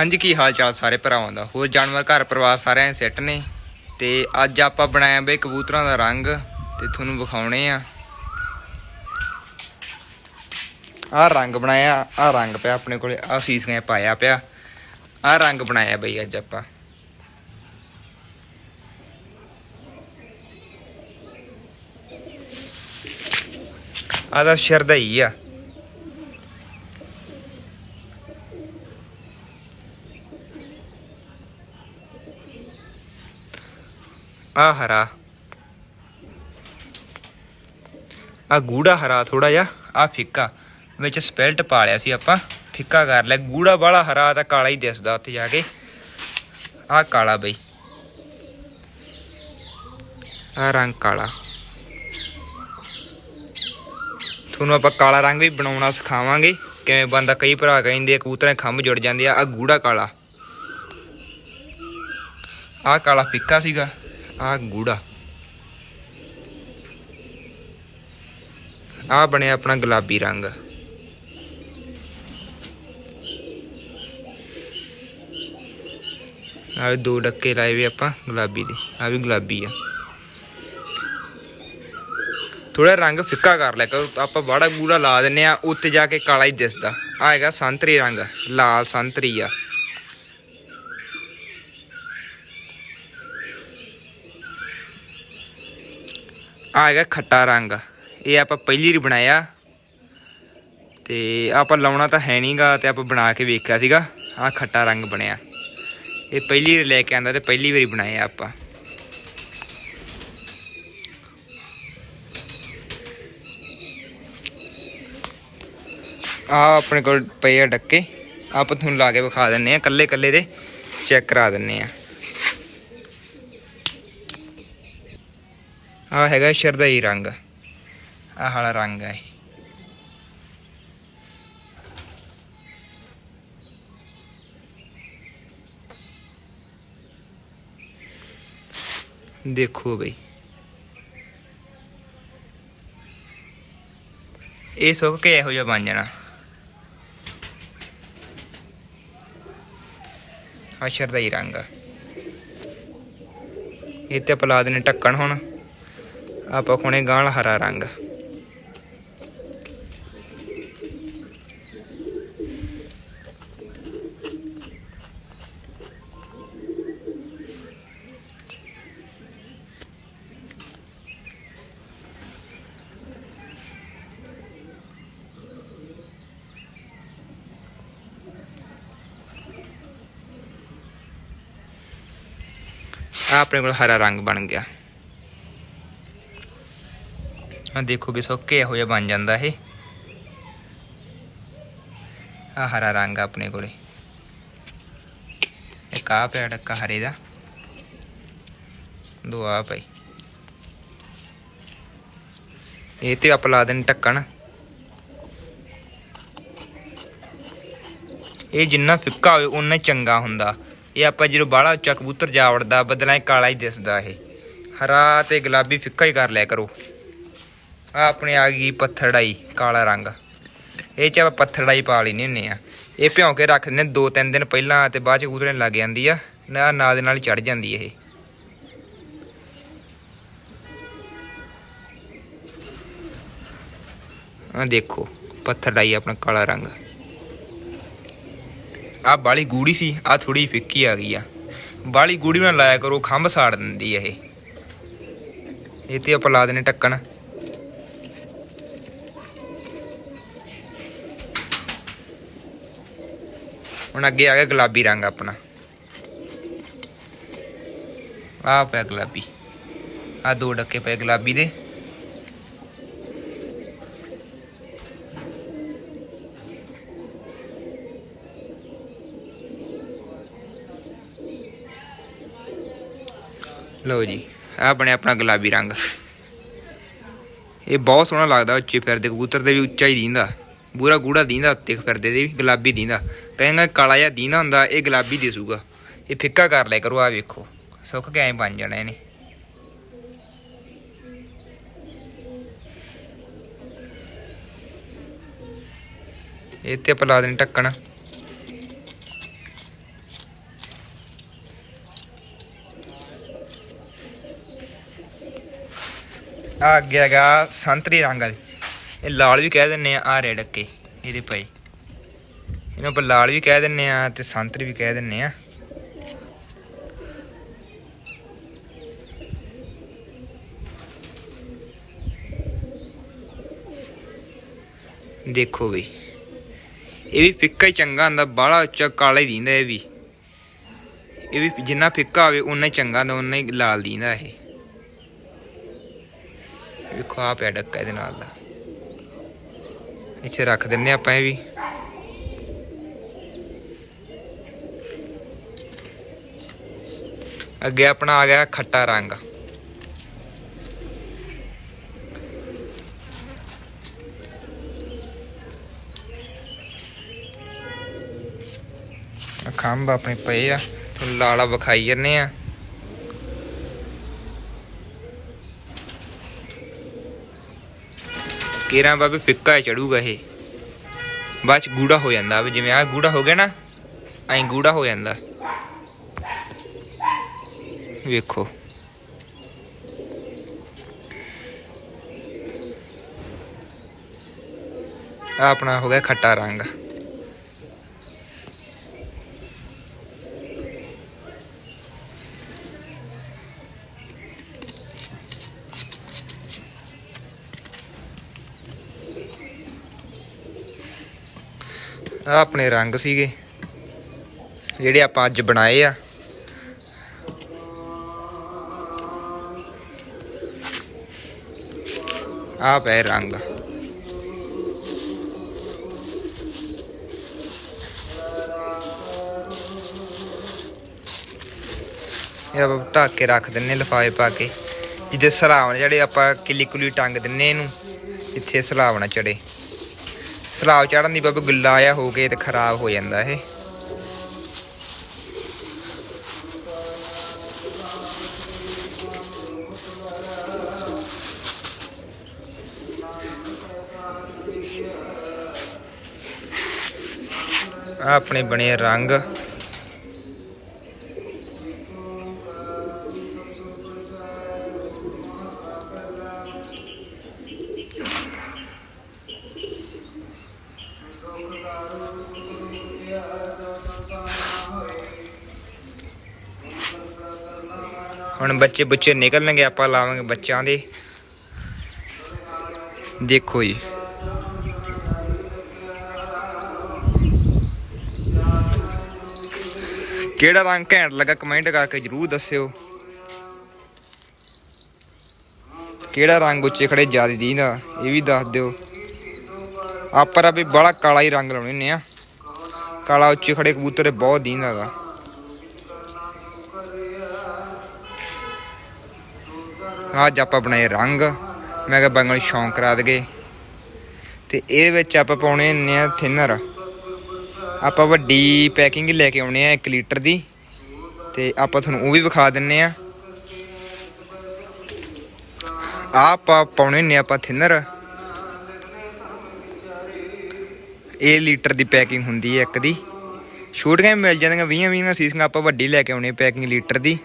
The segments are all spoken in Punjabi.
ਹਾਂਜੀ, ਕੀ ਹਾਲ ਚਾਲ ਸਾਰੇ ਭਰਾਵਾਂ ਦਾ? ਹੋਰ ਜਾਨਵਰ ਘਰ ਪਰਿਵਾਰ ਸਾਰਿਆਂ ਦੇ ਸੈੱਟ ਨੇ? ਤੇ ਅੱਜ ਆਪਾਂ ਬਣਾਇਆ ਬਈ ਕਬੂਤਰਾਂ ਦਾ ਰੰਗ ਤੇ ਤੁਹਾਨੂੰ ਵਿਖਾਉਣੇ ਆ। ਆਹ ਰੰਗ ਬਣਾਇਆ, ਆਹ ਰੰਗ ਪਿਆ ਆਪਣੇ ਕੋਲੇ, ਆਹ ਸੀਸੀਆਂ ਪਾਇਆ ਪਿਆ। ਆਹ ਰੰਗ ਬਣਾਇਆ ਬਈ ਅੱਜ ਆਪਾਂ। ਆਹ ਤਾਂ ਸ਼ਰਦਈ ਆ। ਆ ਹਰਾ ਆ ਗੂੜਾ ਹਰਾ ਥੋੜਾ ਜਿਹਾ ਆ ਫਿੱਕਾ। ਵਿੱਚ ਸਪੈਲਟ ਪਾ ਲਿਆ ਸੀ ਆਪਾਂ, ਫਿੱਕਾ ਕਰ ਲਿਆ। ਗੂੜਾ ਵਾਲਾ ਹਰਾ ਤਾਂ ਕਾਲਾ ਹੀ ਦਿਸਦਾ ਉੱਥੇ ਜਾ ਕੇ। ਆ ਕਾਲਾ ਬਈ। ਆ ਰੰਗ ਕਾਲਾ। ਤੁਹਾਨੂੰ ਆਪਾਂ ਕਾਲਾ ਰੰਗ ਵੀ ਬਣਾਉਣਾ ਸਿਖਾਵਾਂਗੇ। ਕਿਵੇਂ ਬੰਦਾ ਕਈ ਭਰਾ ਕਹਿੰਦੇ ਆ, ਕਬੂਤਰਾਂ ਦੇ ਖੰਭ ਜੁੜ ਜਾਂਦੇ ਆ। ਆ ਗੂੜਾ ਕਾਲਾ। ਆ ਕਾਲਾ ਫਿੱਕਾ ਸੀਗਾ। ਆ ਗੂੜਾ ਆ ਬਣਿਆ ਆਪਣਾ ਗੁਲਾਬੀ ਰੰਗ। ਆ ਦੋ ਡੱਕੇ ਲਾਏ ਵੀ ਆਪਾਂ ਗੁਲਾਬੀ ਦੇ ਆ ਵੀ ਗੁਲਾਬੀ ਆ। ਥੋੜਾ ਰੰਗ ਫਿੱਕਾ ਕਰ ਲਿਆ ਕਰੋ, ਆਪਾਂ ਬਾੜਾ ਗੂੜਾ ਲਾ ਦਿੰਨੇ ਆ ਉੱਤੇ ਜਾ ਕੇ ਕਾਲਾ ਹੀ ਦਿਸਦਾ। ਆ ਹੈਗਾ ਸੰਤਰੀ ਰੰਗ, ਲਾਲ ਸੰਤਰੀ ਆ। ਆ ਹੈਗਾ ਖੱਟਾ ਰੰਗ। ਇਹ ਆਪਾਂ ਪਹਿਲੀ ਵਾਰ ਬਣਾਇਆ। ਤੇ ਆਪਾਂ ਲਾਉਣਾ ਤਾਂ ਹੈ ਨਹੀਂਗਾ ਤੇ ਆਪਾਂ ਬਣਾ ਕੇ ਵੇਖਿਆ ਸੀਗਾ। ਆ ਖੱਟਾ ਰੰਗ ਬਣਿਆ। ਇਹ ਪਹਿਲੀ ਵਾਰ ਲੈ ਕੇ ਆਂਦਾ ਤੇ ਪਹਿਲੀ ਵਾਰੀ ਬਣਾਇਆ ਆਪਾਂ। ਆ ਆਪਣੇ ਕੋਲ ਪਏ ਆ ਡੱਕੇ। ਆਪਾਂ ਤੁਹਾਨੂੰ ਲਾ ਕੇ ਵਿਖਾ ਦਿੰਨੇ ਆ। ਕੱਲੇ ਕੱਲੇ ਦੇ ਚੈੱਕ ਕਰਾ ਦਿੰਨੇ ਆ। ਆ ਹੈਗਾ ਸ਼ਰਦਈ ਰੰਗ ਆਹ ਵਾਲਾ ਰੰਗ ਹੈ ਦੇਖੋ ਬਈ। ਇਹ ਸੁੱਕ ਕੇ ਇਹੋ ਜਿਹਾ ਬਣ ਜਾਣਾ। ਆ ਸ਼ਰਦਈ ਰੰਗ ਇਹ ਤੇ ਪਲਾ ਦੇਣੇ ਢੱਕਣ ਹੁਣ। ਆਪਾਂ ਖੁਣੇ ਗਾਲ ਹਰਾ ਰੰਗ ਆ ਆਪਣੇ ਕੋਲ ਹਰਾ ਰੰਗ ਬਣ ਗਿਆ ਆ ਦੇਖੋ ਵੀ ਸੁੱਕੇ ਇਹੋ ਜਿਹਾ ਬਣ ਜਾਂਦਾ ਇਹ। ਆ ਹਰਾ ਰੰਗ ਆਪਣੇ ਕੋਲੇ। ਇੱਕ ਆ ਪਿਆ ਡੱਕਾ ਹਰੇ ਦਾ। ਦੋ ਆ ਪਈ ਇਹ ਤੇ ਆਪਾਂ ਲਾ ਦੇਣ ਢੱਕਣ। ਇਹ ਜਿੰਨਾ ਫਿੱਕਾ ਹੋਵੇ ਉਨਾ ਚੰਗਾ ਹੁੰਦਾ। ਇਹ ਆਪਾਂ ਜਦੋਂ ਬਾਹਲਾ ਉੱਚਾ ਕਬੂਤਰ ਜਾ ਵੜਦਾ ਬਦਲਾਂ ਕਾਲਾ ਹੀ ਦਿਸਦਾ ਇਹ। ਹਰਾ ਤੇ ਗੁਲਾਬੀ ਫਿੱਕਾ ਹੀ ਕਰ ਲਿਆ ਕਰੋ। ਆ ਆਪਣੇ ਆ ਗਈ ਪੱਥੜਾਈ ਕਾਲਾ ਰੰਗ। ਇਹ ਚ ਆਪਾਂ ਪੱਥੜਾਈ ਪਾ ਲੈਣੀ ਹੁੰਨੇ ਆ। ਇਹ ਭਿਉਂ ਕੇ ਰੱਖ ਦਿੰਦੇ ਦੋ ਤਿੰਨ ਦਿਨ ਪਹਿਲਾਂ ਤੇ ਬਾਅਦ ਚ ਕਬੂਤਰੇ ਲੱਗ ਜਾਂਦੀ ਆ, ਨਾ ਨਾਲ ਦੇ ਨਾਲ ਚੜ ਜਾਂਦੀ ਇਹ। ਆ ਦੇਖੋ ਪੱਥੜਾਈ ਆਪਣਾ ਕਾਲਾ ਰੰਗ। ਆ ਬਾਲੀ ਗੂੜੀ ਸੀ ਆ ਥੋੜੀ ਫਿੱਕੀ ਆ ਗਈ ਆ। ਬਾਲੀ ਗੂੜੀ ਨਾਲ ਲਾਇਆ ਕਰੋ, ਖੰਭ ਸਾੜ ਦਿੰਦੀ ਇਹ। ਇਹ ਤੇ ਆਪਾਂ ਲਾ ਦੇਣੇ ਢੱਕਣ। ਹੁਣ ਅੱਗੇ ਆ ਗਿਆ ਗੁਲਾਬੀ ਰੰਗ ਆਪਣਾ। ਆ ਪਿਆ ਗੁਲਾਬੀ। ਆ ਦੋ ਡੱਕੇ ਪਏ ਗੁਲਾਬੀ ਦੇ। ਲਓ ਜੀ, ਆ ਬਣਿਆ ਆਪਣਾ ਗੁਲਾਬੀ ਰੰਗ। ਇਹ ਬਹੁਤ ਸੋਹਣਾ ਲੱਗਦਾ ਉੱਚੇ ਫਿਰਦੇ ਕਬੂਤਰ ਦੇ ਵੀ ਉੱਚਾ ਹੀ ਰਹਿੰਦਾ ਬੂਰਾ ਗੂੜਾ ਦੀਂਦਾ ਦੇਖ ਫਿਰਦੇ ਦੇ ਵੀ, ਗੁਲਾਬੀ ਦੀਂਦਾ। ਕਹਿੰਗਾ ਕਾਲਾ ਜਿਹਾ ਦੀਂਦਾ ਹੁੰਦਾ, ਇਹ ਗੁਲਾਬੀ ਦੇਸੂਗਾ। ਇਹ ਫਿੱਕਾ ਕਰ ਲੈ ਕਰੋ ਆ ਵੇਖੋ। ਸੁੱਕ ਕੇ ਐ ਬਣ ਜਾਣਾ ਇਹਨੇ। ਇਹ ਤੇ ਆਪਾਂ ਲਾ ਦੇਣੀ ਢੱਕਣ। ਆ ਗਿਆ ਸੰਤਰੀ ਰੰਗ ਵਾਲੀ। ਇਹ ਲਾਲ ਵੀ ਕਹਿ ਦਿੰਨੇ ਆ ਆ ਰੈਡ ਅੱਕੇ ਇਹਦੇ ਪਏ। ਇਹਨੂੰ ਆਪਾਂ ਲਾਲ ਵੀ ਕਹਿ ਦਿੰਨੇ ਆ ਤੇ ਸੰਤਰੀ ਵੀ ਕਹਿ ਦਿੰਨੇ ਆ। ਦੇਖੋ ਵੀ, ਇਹ ਵੀ ਫਿੱਕਾ ਹੀ ਚੰਗਾ ਹੁੰਦਾ, ਬਾਹਲਾ ਉੱਚਾ ਕਾਲਾ ਹੀ ਦਿੰਦਾ ਇਹ ਵੀ। ਇਹ ਵੀ ਜਿੰਨਾ ਫਿੱਕਾ ਹੋਵੇ ਉਨਾ ਹੀ ਚੰਗਾ ਹੁੰਦਾ ਉਨਾ ਹੀ ਲਾਲ ਦਿੰਦਾ ਇਹ। ਵੇਖੋ ਆ ਪਿਆ ਡੱਕਾ ਇਹਦੇ ਨਾਲ ਦਾ। ਇੱਥੇ ਰੱਖ ਦਿੰਨੇ ਆਪਾਂ ਇਹ ਵੀ। ਅੱਗੇ ਆਪਣਾ ਆ ਗਿਆ ਖੱਟਾ ਰੰਗ। ਖੰਭ ਆਪਣੇ ਪਏ ਆ ਤੁਹਾਨੂੰ ਲਾਲਾ ਵਿਖਾਈ ਜੰਨੇ ਆ। ਕੇਰਾਂ ਬਾਬੇ ਫਿੱਕਾ ਚੜੂਗਾ ਇਹ। ਬਾਅਦ ਚ ਗੂੜਾ ਹੋ ਜਾਂਦਾ ਵੀ ਜਿਵੇਂ ਆ ਗੂੜਾ ਹੋ ਗਿਆ ਨਾ, ਐਂ ਗੂੜਾ ਹੋ ਜਾਂਦਾ। ਵੇਖੋ। ਆ ਆਪਣਾ ਹੋ ਗਿਆ ਖੱਟਾ ਰੰਗ। ਆ ਆਪਣੇ ਰੰਗ ਸੀਗੇ, ਜਿਹੜੇ ਆਪਾਂ ਅੱਜ ਬਣਾਏ ਆ। ਆ ਪਏ ਰੰਗ। ਇਹ ਆਪਾਂ ਢੱਕ ਕੇ ਰੱਖ ਦਿੰਨੇ, ਲਿਫਾਫੇ ਪਾ ਕੇ। ਜਿਹਦੇ ਸਲਾਵਣ ਜਿਹੜੇ ਆਪਾਂ ਕਿੱਲੀ ਕੁਲੀ ਟੰਗ ਦਿੰਨੇ ਇਹਨੂੰ ਇੱਥੇ ਸਲਾਵਣਾ ਚੜੇ ਸਲਾਬ ਚੜਨ ਦੀ ਬਾਬੇ ਗੁੱਲਾ ਆਇਆ ਹੋ ਕੇ ਤੇ ਖਰਾਬ ਹੋ ਜਾਂਦਾ ਇਹ। ਆਪਣੇ ਬਣੇ ਰੰਗ। ਹੁਣ ਬੱਚੇ ਬੁੱਚੇ ਨਿਕਲਣਗੇ, ਆਪਾਂ ਲਾਵਾਂਗੇ ਬੱਚਿਆਂ ਦੇ। ਦੇਖੋ ਜੀ। ਕਿਹੜਾ ਰੰਗ ਘੈਂਟ ਲੱਗਾ ਕਮੈਂਟ ਕਰਕੇ ਜਰੂਰ ਦੱਸਿਓ। ਕਿਹੜਾ ਰੰਗ ਉੱਚੇ ਖੜੇ ਜ਼ਿਆਦਾ ਦੀਂਦਾ ਇਹ ਵੀ ਦੱਸ ਦਿਓ। ਆਪਾਂ ਰਾ ਵੀ ਬੜਾ ਕਾਲਾ ਹੀ ਰੰਗ ਲਾਉਣੇ ਨੇ ਆ। ਕਾਲਾ ਉੱਚੇ ਖੜੇ ਕਬੂਤਰ ਬਹੁਤ ਦੀਂਦਾਗਾ ਅੱਜ ਆਪਾਂ ਬਣਾਏ ਰੰਗ। ਮੈਂ ਕਿਹਾ ਬੰਗਲ ਸ਼ੌਂਕ ਕਰਾ ਦਗੇ ਤੇ ਇਹ ਵਿੱਚ ਆਪਾਂ ਪਾਉਣੇ ਹੁੰਦੇ ਆ ਥਿਨਰ। ਆਪਾਂ ਵੱਡੀ ਪੈਕਿੰਗ ਲੈ ਕੇ ਆਉਣੇ ਆ 1 ਲੀਟਰ ਦੀ। ਤੇ ਆਪਾਂ ਤੁਹਾਨੂੰ ਉਹ ਵੀ ਵਿਖਾ ਦਿੰਨੇ ਆ। ਆ ਆਪਾਂ ਪਾਉਣੇ ਨੇ ਆਪਾਂ ਥਿਨਰ। ਇਹ ਲੀਟਰ ਦੀ ਪੈਕਿੰਗ ਹੁੰਦੀ ਹੈ ਇੱਕ ਦੀ। ਛੋਟੀਆਂ ਮਿਲ ਜਾਂਦੀਆਂ 20 20 ਸੀਸੀਆਂ ਆਪਾਂ ਵੱਡੀ ਲੈ ਕੇ ਆਉਣੇ ਪੈਕਿੰਗ ਲੀਟਰ ਦੀ।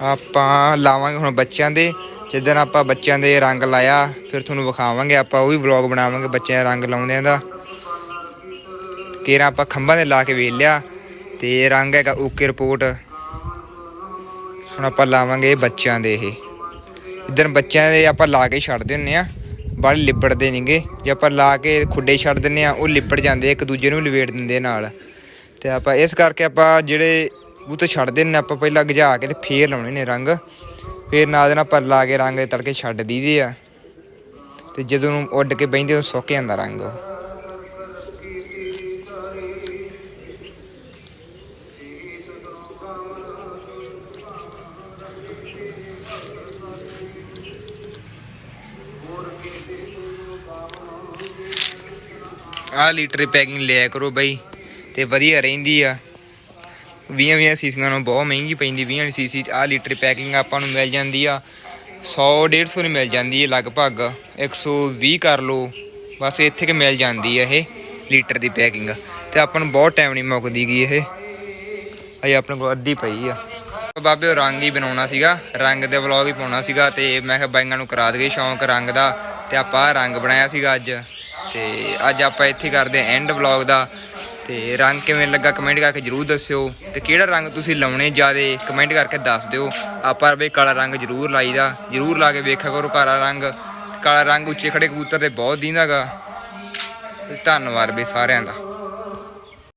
ਆਪਾਂ ਲਾਵਾਂਗੇ ਹੁਣ ਬੱਚਿਆਂ ਦੇ। ਜਿੱਦਣ ਆਪਾਂ ਬੱਚਿਆਂ ਦੇ ਰੰਗ ਲਾਇਆ, ਫਿਰ ਤੁਹਾਨੂੰ ਵਿਖਾਵਾਂਗੇ, ਆਪਾਂ ਉਹ ਵੀ ਵਲੌਗ ਬਣਾਵਾਂਗੇ, ਬੱਚਿਆਂ ਦੇ ਰੰਗ ਲਾਉਂਦਿਆਂ ਦਾ। ਕੇਰਾ ਆਪਾਂ ਖੰਭਾਂ ਦੇ ਲਾ ਕੇ ਵੇਖ ਲਿਆ, ਤੇ ਰੰਗ ਹੈਗਾ ਓਕੇ ਰਿਪੋਰਟ। ਹੁਣ ਆਪਾਂ ਲਾਵਾਂਗੇ ਬੱਚਿਆਂ ਦੇ ਇਹ। ਇਧਰ ਬੱਚਿਆਂ ਦੇ ਆਪਾਂ ਲਾ ਕੇ ਛੱਡਦੇ ਹੁੰਨੇ ਆ ਬਾਹਲੇ ਲਿਬੜਦੇ ਨਹੀਂਗੇ। ਜੇ ਆਪਾਂ ਲਾ ਕੇ ਖੁੱਡੇ ਛੱਡ ਦਿੰਨੇ ਆ, ਉਹ ਲਿਬੜ ਜਾਂਦੇ ਇੱਕ ਦੂਜੇ ਨੂੰ ਲਵੇੜ ਦਿੰਦੇ ਨਾਲ। ਤੇ ਆਪਾਂ ਇਸ ਕਰਕੇ ਆਪਾਂ ਜਿਹੜੇ ਬੂਤੇ ਛੱਡ ਨੇ ਆਪਾਂ ਪਹਿਲਾਂ ਗਜਾ ਕੇ ਤੇ ਫੇਰ ਲਾਉਣੇ ਨੇ ਰੰਗ। ਫੇਰ ਨਾਲ ਦੇ ਨਾਲ ਆਪਾਂ ਲਾ ਕੇ ਰੰਗ ਤੜਕੇ ਛੱਡ ਦਈਦੇ ਆ। ਤੇ ਜਦੋਂ ਨੂੰ ਉੱਡ ਕੇ ਬਹਿੰਦੇ ਉਹ ਸੁੱਕ ਜਾਂਦਾ ਰੰਗ। ਉਹ। ਆਹ ਲੀਟਰ ਪੈਕਿੰਗ ਲਿਆ ਕਰੋ ਬਈ, ਤੇ ਵਧੀਆ ਰਹਿੰਦੀ ਆ। 20 20 ਸੀਸੀਆਂ ਨੂੰ ਬਹੁਤ ਮਹਿੰਗੀ ਪੈਂਦੀ 20 ਵਾਲੀ ਸੀਸੀ ਆ ਲੀਟਰ ਪੈਕਿੰਗ ਆਪਾਂ ਨੂੰ ਮਿਲ ਜਾਂਦੀ ਆ। 100 150 ਦੀ ਮਿਲ ਜਾਂਦੀ ਹੈ ਲਗਭਗ 120 ਕਰ ਲਓ, ਬਸ ਇੱਥੇ ਕਿ ਮਿਲ ਜਾਂਦੀ ਹੈ ਇਹ ਲੀਟਰ ਦੀ ਪੈਕਿੰਗ। ਤੇ ਆਪਾਂ ਨੂੰ ਬਹੁਤ ਟਾਈਮ ਨਹੀਂ ਮੁੱਕਦੀ ਗਈ ਇਹ। ਅਜੇ ਆਪਣੇ ਕੋਲ ਅੱਧੀ ਪਈ ਆ। ਬਾਬੇ, ਉਹ ਰੰਗ ਹੀ ਬਣਾਉਣਾ ਸੀਗਾ, ਰੰਗ ਦੇ ਵਲੌਗ ਹੀ ਪਾਉਣਾ ਸੀਗਾ ਤੇ ਮੈਂ ਕਿਹਾ ਬਾਈਆਂ ਨੂੰ ਕਰਾ ਦਈਏ ਸ਼ੌਂਕ ਰੰਗ ਦਾ ਤੇ ਆਪਾਂ ਆਹ ਰੰਗ ਬਣਾਇਆ ਸੀਗਾ ਅੱਜ। ਤੇ ਅੱਜ ਆਪਾਂ ਇੱਥੇ ਕਰਦੇ ਐਂਡ ਵਲੌਗ ਦਾ। ਤੇ ਰੰਗ ਕਿਵੇਂ ਲੱਗਾ ਕਮੈਂਟ ਕਰਕੇ ਜਰੂਰ ਦੱਸਿਓ। ਤੇ ਕਿਹੜਾ ਰੰਗ ਤੁਸੀਂ ਲਾਉਣੇ ਜਿਆਦੇ? ਕਮੈਂਟ ਕਰਕੇ ਦੱਸ ਦਿਓ। ਆਪਾਂ ਬਈ ਕਾਲਾ ਰੰਗ ਜਰੂਰ ਲਾਈਦਾ। ਜਰੂਰ ਲਾ ਕੇ ਵੇਖਿਆ ਕਰੋ ਕਾਲਾ ਰੰਗ। ਕਾਲਾ ਰੰਗ ਉੱਚੇ ਖੜੇ ਕਬੂਤਰ ਤੇ ਬਹੁਤ ਦੀਂਦਾਗਾ ਧੰਨਵਾਦ ਬਈ ਸਾਰਿਆਂ ਦਾ।